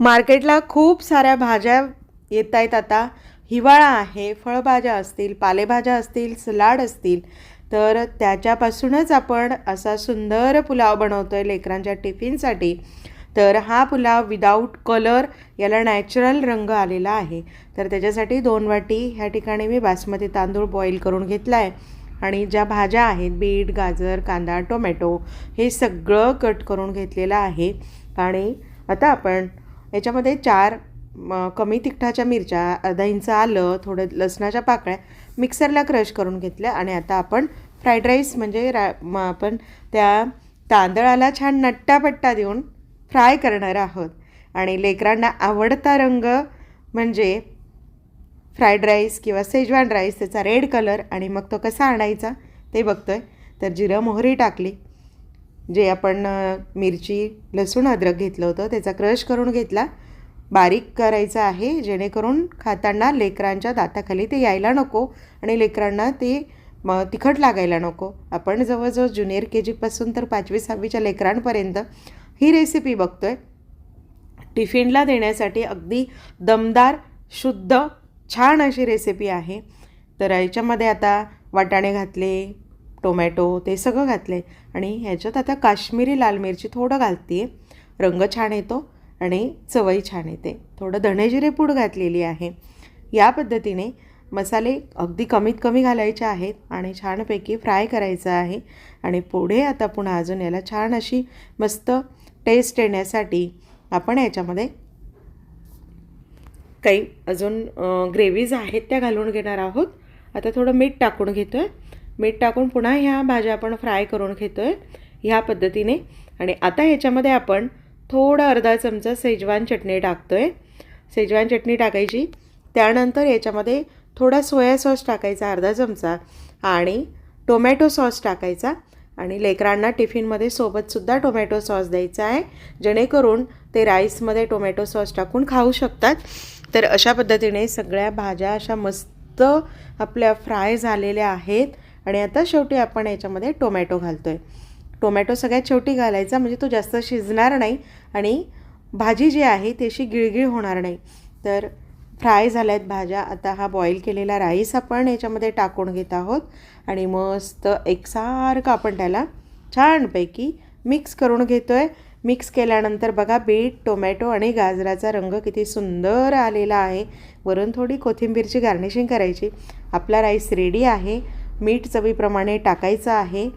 मार्केटला खूप साऱ्या भाज्या येत आहेत आता. हिवाळा आहे फळभाज्या असतील पालेभाज्या असतील सलाड असतील. तर त्याच्यापासूनच आपण असा सुंदर पुलाव बनवतो आहे लेकरांच्या टिफिनसाठी. तर हा पुलाव विदाऊट कलर याला नॅचरल रंग आलेला आहे. तर त्याच्यासाठी दोन वाटी ह्या ठिकाणी मी बासमती तांदूळ बॉईल करून घेतला आहे आणि ज्या भाज्या आहेत बीट गाजर कांदा टोमॅटो हे सगळं कट करून घेतलेलं आहे. आणि आता आपण याच्यामध्ये चार म, कमी तिखटाच्या मिरच्या अर्धा इंच आलं थोडं लसणाच्या पाकळ्या मिक्सरला क्रश करून घेतल्या आणि आता आपण फ्राईड राईस म्हणजे रा आपण त्या तांदळाला छान नट्टापट्टा देऊन फ्राय करणार आहोत. आणि लेकरांना आवडता रंग म्हणजे फ्राईड राईस किंवा सेजवान राईस त्याचा रेड कलर आणि मग तो कसा आणायचा ते बघतो आहे तर जिरं मोहरी टाकली. जे आपण मिरची लसूण अद्रक घेतलं होतं त्याचा क्रश करून घेतला. बारीक करायचं आहे जेणेकरून खाताना लेकरांच्या दाताखाली ते यायला नको आणि लेकरांना ते म तिखट लागायला नको. आपण जवळजवळ ज्युनियर के जीपासून तर पाचवी सहावीच्या लेकरांपर्यंत ही रेसिपी बघतो आहे टिफिनला देण्यासाठी अगदी दमदार शुद्ध छान अशी रेसिपी आहे. तर याच्यामध्ये आता वाटाणे घातले टोमॅटो ते सगळं घातले आणि ह्याच्यात आता काश्मीरी लाल मिरची थोडं घालते रंग छान येतो आणि चवई छान येते. थोडं धणेजिरे पूड घातलेली आहे. या पद्धतीने मसाले अगदी कमीत कमी घालायचे आहेत आणि छानपैकी फ्राय करायचं आहे. आणि पुढे आता पुन्हा अजून याला छान अशी मस्त टेस्ट येण्यासाठी आपण याच्यामध्ये काही अजून ग्रेव्हीज आहेत त्या घालून घेणार आहोत. आता थोडं मीठ टाकून घेतो आहे मीठ टाकून पुन्हा ह्या भाज्या आपण फ्राय करून घेतो आहे ह्या पद्धतीने. आणि आता ह्याच्यामध्ये आपण थोडा अर्धा चमचा सेजवान चटणी टाकतो आहे सेजवान चटणी टाकायची. त्यानंतर याच्यामध्ये थोडा सोया सॉस टाकायचा अर्धा चमचा. आणि टोमॅटो सॉस टाकायचा. आणि लेकरांना टिफिनमध्ये सोबतसुद्धा टोमॅटो सॉस द्यायचा आहे. जेणेकरून ते राईसमध्ये टोमॅटो सॉस टाकून खाऊ शकतात. तर अशा पद्धतीने सगळ्या भाज्या अशा मस्त आपल्या फ्राय झालेल्या आहेत. आणि आता शेवटी आपण याच्यामध्ये टोमॅटो घालतो आहे टोमॅटो सगळ्यात शेवटी घालायचा म्हणजे तो जास्त शिजणार नाही आणि भाजी जी आहे ती अशी गिळगिळ होणार नाही. तर फ्राय झाल्यात भाज्या. आता हा बॉईल केलेला राईस आपण याच्यामध्ये टाकून घेत आहोत आणि मस्त एकसारखं आपण त्याला छानपैकी मिक्स करून घेतो आहे मिक्स केल्यानंतर बघा बीट टोमॅटो आणि गाजराचा रंग किती सुंदर आलेला आहे. वरून थोडी कोथिंबीरची गार्निशिंग करायची. आपला राईस रेडी आहे. मीठ चवीप्रमाणे टाकायचं आहे.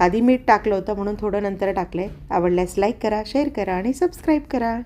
आधी मीठ टाकलं होतं म्हणून थोडं नंतर टाकलं आहे आवडल्यास लाईक करा शेअर करा आणि सबस्क्राईब करा.